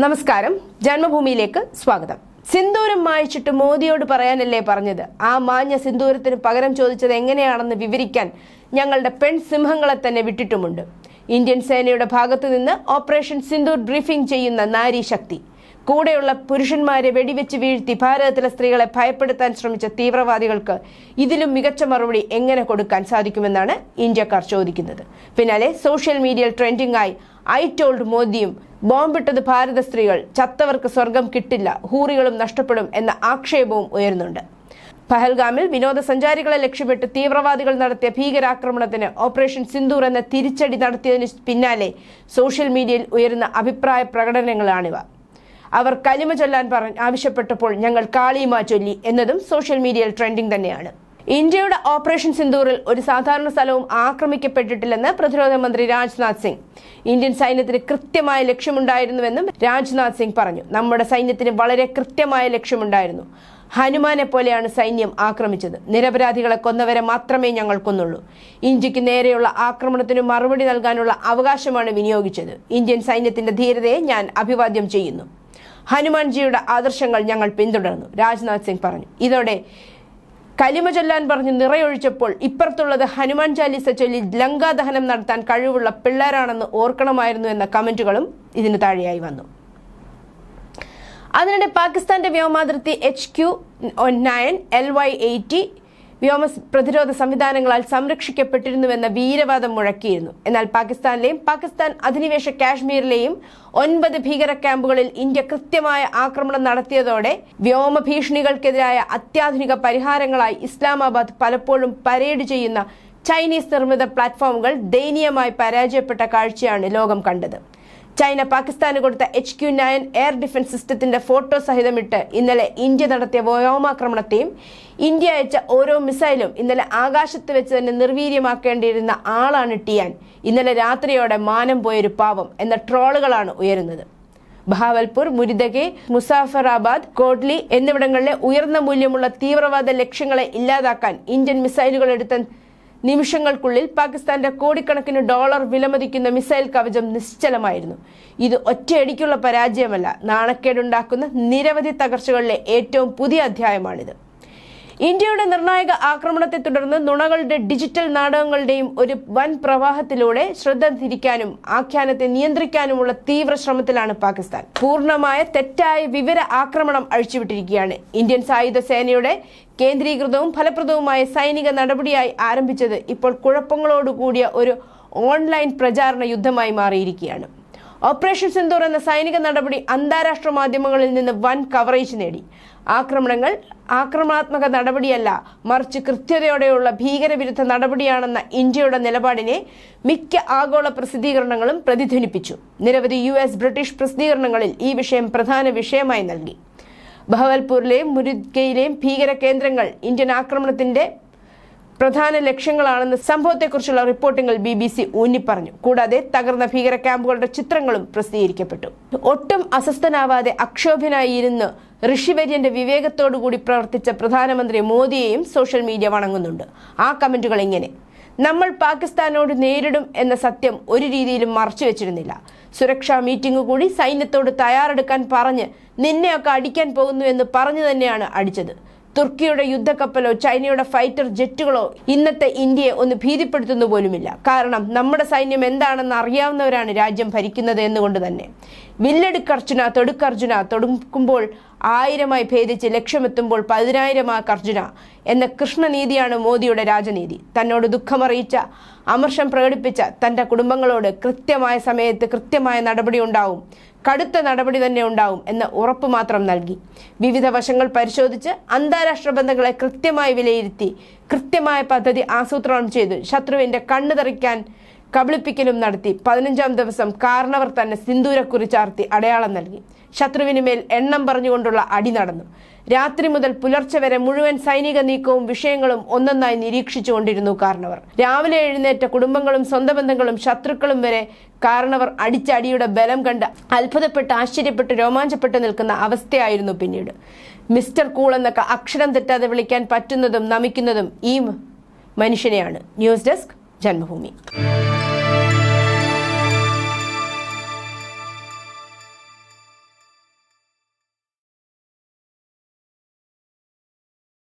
നമസ്കാരം. ജന്മഭൂമിയിലേക്ക് സ്വാഗതം. സിന്ദൂരം മായച്ചിട്ട് മോദിയോട് പറയാനല്ലേ പറഞ്ഞത്? ആ മാഞ്ഞ സിന്ദൂരത്തിന് പകരം ചോദിച്ചത് എങ്ങനെയാണെന്ന് വിവരിക്കാൻ ഞങ്ങളുടെ പെൺ സിംഹങ്ങളെ തന്നെ വിട്ടിട്ടുമുണ്ട്. ഇന്ത്യൻ സേനയുടെ ഭാഗത്തു നിന്ന് ഓപ്പറേഷൻ സിന്ദൂർ ബ്രീഫിംഗ് ചെയ്യുന്ന നാരി ശക്തി. കൂടെയുള്ള പുരുഷന്മാരെ വെടിവെച്ച് വീഴ്ത്തി ഭാരതത്തിലെ സ്ത്രീകളെ ഭയപ്പെടുത്താൻ ശ്രമിച്ച തീവ്രവാദികൾക്ക് ഇതിലും മികച്ച മറുപടി എങ്ങനെ കൊടുക്കാൻ സാധിക്കുമെന്നാണ് ഇന്ത്യക്കാർ ചോദിക്കുന്നത്. പിന്നാലെ സോഷ്യൽ മീഡിയയിൽ ട്രെൻഡിംഗ് ആയി ഐ ടോൾഡ് മോദിയും ബോംബിട്ടത് ഭാരത സ്ത്രീകൾ. ചത്തവർക്ക് സ്വർഗം കിട്ടില്ല. ഹൂറികളും നഷ്ടപ്പെടും എന്ന ആക്ഷേപവും ഉയരുന്നുണ്ട്. പഹൽഗാമിൽ വിനോദസഞ്ചാരികളെ ലക്ഷ്യമിട്ട് തീവ്രവാദികൾ നടത്തിയ ഭീകരാക്രമണത്തിന് ഓപ്പറേഷൻ സിന്ദൂർ എന്ന തിരിച്ചടി നടത്തിയതിന് പിന്നാലെ സോഷ്യൽ മീഡിയയിൽ ഉയരുന്ന അഭിപ്രായ പ്രകടനങ്ങളാണിവ. അവർ കലിമ ചൊല്ലാൻ പറഞ്ഞ് ആവശ്യപ്പെട്ടപ്പോൾ ഞങ്ങൾ കാളിയുമാ ചൊല്ലി എന്നതും സോഷ്യൽ മീഡിയയിൽ ട്രെൻഡിംഗ് തന്നെയാണ്. ഇന്ത്യയുടെ ഓപ്പറേഷൻ സിന്ദൂറിൽ ഒരു സാധാരണ സ്ഥലവും ആക്രമിക്കപ്പെട്ടിട്ടില്ലെന്ന് പ്രതിരോധ മന്ത്രി രാജ്നാഥ് സിംഗ്. ഇന്ത്യൻ സൈന്യത്തിന് കൃത്യമായ ലക്ഷ്യമുണ്ടായിരുന്നുവെന്നും രാജ്നാഥ് സിംഗ് പറഞ്ഞു. നമ്മുടെ സൈന്യത്തിന് വളരെ കൃത്യമായ ലക്ഷ്യമുണ്ടായിരുന്നു. ഹനുമാനെ പോലെയാണ് സൈന്യം ആക്രമിച്ചത്. നിരപരാധികളെ കൊന്നവരെ മാത്രമേ ഞങ്ങൾ കൊന്നുള്ളൂ. ഇന്ത്യയ്ക്ക് നേരെയുള്ള ആക്രമണത്തിന് മറുപടി നൽകാനുള്ള അവകാശമാണ് വിനിയോഗിച്ചത്. ഇന്ത്യൻ സൈന്യത്തിന്റെ ധീരതയെ ഞാൻ അഭിവാദ്യം ചെയ്യുന്നു. ഹനുമാൻജിയുടെ ആദർശങ്ങൾ ഞങ്ങൾ പിന്തുടർന്നു രാജ്നാഥ് സിംഗ് പറഞ്ഞു. ഇതോടെ കലിമ ചൊല്ലാൻ പറഞ്ഞ് നിറയൊഴിച്ചപ്പോൾ ഇപ്പുറത്തുള്ളത് ഹനുമാൻ ചാലീസ ചൊല്ലി ലങ്കാദഹനം നടത്താൻ കഴിവുള്ള പിള്ളേരാണെന്ന് ഓർക്കണമായിരുന്നു എന്ന കമന്റുകളും ഇതിന് താഴെയായി വന്നു. അതിനിടെ പാകിസ്ഥാന്റെ വ്യോമാതിർത്തി H Q nine L Y eighty വ്യോമ പ്രതിരോധ സംവിധാനങ്ങളാൽ സംരക്ഷിക്കപ്പെട്ടിരുന്നുവെന്ന വീരവാദം മുഴക്കിയിരുന്നു. എന്നാൽ പാകിസ്ഥാനിലെയും പാകിസ്ഥാൻ അധിനിവേശ കാശ്മീരിലെയും ഒൻപത് ഭീകര ക്യാമ്പുകളിൽ ഇന്ത്യ കൃത്യമായ ആക്രമണം നടത്തിയതോടെ വ്യോമ ഭീഷണികൾക്കെതിരായ അത്യാധുനിക പരിഹാരങ്ങളായി ഇസ്ലാമാബാദ് പലപ്പോഴും പരേഡ് ചെയ്യുന്ന ചൈനീസ് നിർമ്മിത പ്ലാറ്റ്ഫോമുകൾ ദയനീയമായി പരാജയപ്പെട്ട കാഴ്ചയാണ് ലോകം കണ്ടത്. ചൈന പാകിസ്ഥാന് കൊടുത്ത H Q nine air defence സിസ്റ്റത്തിന്റെ ഫോട്ടോ സഹിതമിട്ട് ഇന്നലെ ഇന്ത്യ നടത്തിയ വ്യോമാക്രമണത്തെയും ഇന്ത്യ അയച്ച ഓരോ മിസൈലും ഇന്നലെ ആകാശത്ത് വെച്ച് തന്നെ നിർവീര്യമാക്കേണ്ടിയിരുന്ന ആളാണ് ടിയാൻ. ഇന്നലെ രാത്രിയോടെ മാനം പോയൊരു പാവം എന്ന ട്രോളുകളാണ് ഉയരുന്നത്. ബഹാവൽപൂർ മുരിദഗെ മുസാഫറാബാദ് കോഡ്ലി എന്നിവിടങ്ങളിലെ ഉയർന്ന മൂല്യമുള്ള തീവ്രവാദ ലക്ഷ്യങ്ങളെ ഇല്ലാതാക്കാൻ ഇന്ത്യൻ മിസൈലുകൾ എടുത്ത നിമിഷങ്ങൾക്കുള്ളിൽ പാകിസ്ഥാന്റെ കോടിക്കണക്കിന് ഡോളർ വിലമതിക്കുന്ന മിസൈൽ കവചം നിശ്ചലമായിരുന്നു. ഇത് ഒറ്റയടിക്കുള്ള പരാജയമല്ല. നാണക്കേടുണ്ടാക്കുന്ന നിരവധി തകർച്ചകളിലെ ഏറ്റവും പുതിയ അധ്യായമാണിത്. ഇന്ത്യയുടെ നിർണായക ആക്രമണത്തെ തുടർന്ന് നുണകളുടെ ഡിജിറ്റൽ നാടകങ്ങളുടെയും ഒരു വൻ പ്രവാഹത്തിലൂടെ ശ്രദ്ധ തിരിക്കാനും ആഖ്യാനത്തെ നിയന്ത്രിക്കാനുമുള്ള തീവ്ര ശ്രമത്തിലാണ് പാകിസ്ഥാൻ. പൂർണമായ തെറ്റായ വിവര ആക്രമണം അഴിച്ചുവിട്ടിരിക്കുകയാണ്. ഇന്ത്യൻ സായുധ സേനയുടെ കേന്ദ്രീകൃതവും ഫലപ്രദവുമായ സൈനിക നടപടിയായി ആരംഭിച്ചത് ഇപ്പോൾ കുഴപ്പങ്ങളോടുകൂടിയ ഒരു ഓൺലൈൻ പ്രചാരണ യുദ്ധമായി മാറിയിരിക്കുകയാണ്. ഓപ്പറേഷൻ സിന്ദൂർ എന്ന സൈനിക നടപടി അന്താരാഷ്ട്ര മാധ്യമങ്ങളിൽ നിന്ന് വൻ കവറേജ് നേടി. ആക്രമണങ്ങൾ ആക്രമണാത്മക നടപടിയല്ല മറിച്ച് കൃത്യതയോടെയുള്ള ഭീകരവിരുദ്ധ നടപടിയാണെന്ന ഇന്ത്യയുടെ നിലപാടിനെ മിക്ക ആഗോള പ്രസിദ്ധീകരണങ്ങളും പ്രതിധ്വനിപ്പിച്ചു. നിരവധി യു ബ്രിട്ടീഷ് പ്രസിദ്ധീകരണങ്ങളിൽ ഈ വിഷയം പ്രധാന വിഷയമായി നൽകി. ബഹവൽപൂരിലെയും മുരുദ്ഗയിലെയും ഭീകര കേന്ദ്രങ്ങൾ ഇന്ത്യൻ ആക്രമണത്തിന്റെ പ്രധാന ലക്ഷ്യങ്ങളാണെന്ന് സംഭവത്തെക്കുറിച്ചുള്ള റിപ്പോർട്ടുകൾ ബി ബി സി ഊന്നിപ്പറഞ്ഞു. കൂടാതെ തകർന്ന ഭീകര ക്യാമ്പുകളുടെ ചിത്രങ്ങളും പ്രസിദ്ധീകരിക്കപ്പെട്ടു. ഒട്ടും അസ്വസ്ഥനാവാതെ അക്ഷോഭ്യനായി ഇരുന്ന് ഋഷിവര്യന്റെ വിവേകത്തോടുകൂടി പ്രവർത്തിച്ച പ്രധാനമന്ത്രി മോദിയെയും സോഷ്യൽ മീഡിയ വണങ്ങുന്നുണ്ട്. ആ കമന്റുകൾ ഇങ്ങനെ. നമ്മൾ പാകിസ്ഥാനോട് നേരിടും എന്ന സത്യം ഒരു രീതിയിലും മറച്ചു വെച്ചിരുന്നില്ല. സുരക്ഷാ മീറ്റിംഗ് കൂടി സൈന്യത്തോട് തയ്യാറെടുക്കാൻ പറഞ്ഞ് നിന്നെയൊക്കെ അടിക്കാൻ പോകുന്നു എന്ന് പറഞ്ഞു തന്നെയാണ് അടിച്ചത്. തുർക്കിയുടെ യുദ്ധക്കപ്പലോ ചൈനയുടെ ഫൈറ്റർ ജെറ്റുകളോ ഇന്നത്തെ ഇന്ത്യയെ ഒന്ന് ഭീതിപ്പെടുത്തുന്നു പോലുമില്ല. കാരണം നമ്മുടെ സൈന്യം എന്താണെന്ന് അറിയാവുന്നവരാണ് രാജ്യം ഭരിക്കുന്നത് എന്നുകൊണ്ട് തന്നെ. വില്ലെടുക്കർജുന തൊടുക്കർജുന തൊടുക്കുമ്പോൾ ആയിരമായി ഭേദിച്ച് ലക്ഷ്യമെത്തുമ്പോൾ പതിനായിരമാ കർജുന എന്ന കൃഷ്ണനീതിയാണ് മോദിയുടെ രാജനീതി. തന്നോട് ദുഃഖമറിയിച്ച അമർഷം പ്രകടിപ്പിച്ച തന്റെ കുടുംബങ്ങളോട് കൃത്യമായ സമയത്ത് കൃത്യമായ നടപടി ഉണ്ടാവും കടുത്ത നടപടി തന്നെ ഉണ്ടാവും എന്ന ഉറപ്പ് മാത്രം നൽകി. വിവിധ വശങ്ങൾ പരിശോധിച്ച് അന്താരാഷ്ട്ര ബന്ധങ്ങളെ കൃത്യമായി വിലയിരുത്തി കൃത്യമായ പദ്ധതി ആസൂത്രണം ചെയ്തു ശത്രുവിന്റെ കണ്ണു തെറിക്കാൻ കബളിപ്പിക്കലും നടത്തി. പതിനഞ്ചാം ദിവസം കാരണവർ തന്നെ സിന്ദൂരക്കുറി ചാർത്തി അടയാളം നൽകി. ശത്രുവിന് മേൽ എണ്ണം പറഞ്ഞുകൊണ്ടുള്ള അടി നടന്നു. രാത്രി മുതൽ പുലർച്ചെ വരെ മുഴുവൻ സൈനിക നീക്കവും വിഷയങ്ങളും ഒന്നൊന്നായി നിരീക്ഷിച്ചുകൊണ്ടിരുന്നു കാരണവർ രാവിലെ എഴുന്നേറ്റ കുടുംബങ്ങളും സ്വന്തം ബന്ധങ്ങളും ശത്രുക്കളും വരെ കാരണവർ അടിച്ച അടിയുടെ ബലം കണ്ട് അത്ഭുതപ്പെട്ട് ആശ്ചര്യപ്പെട്ട് രോമാഞ്ചപ്പെട്ട് നിൽക്കുന്ന അവസ്ഥയായിരുന്നു പിന്നീട്. മിസ്റ്റർ കൂൾ എന്നൊക്കെ അക്ഷരം തെറ്റാതെ വിളിക്കാൻ പറ്റുന്നതും നമിക്കുന്നതും ഈ മനുഷ്യനെയാണ്. News desk Janmabhumi.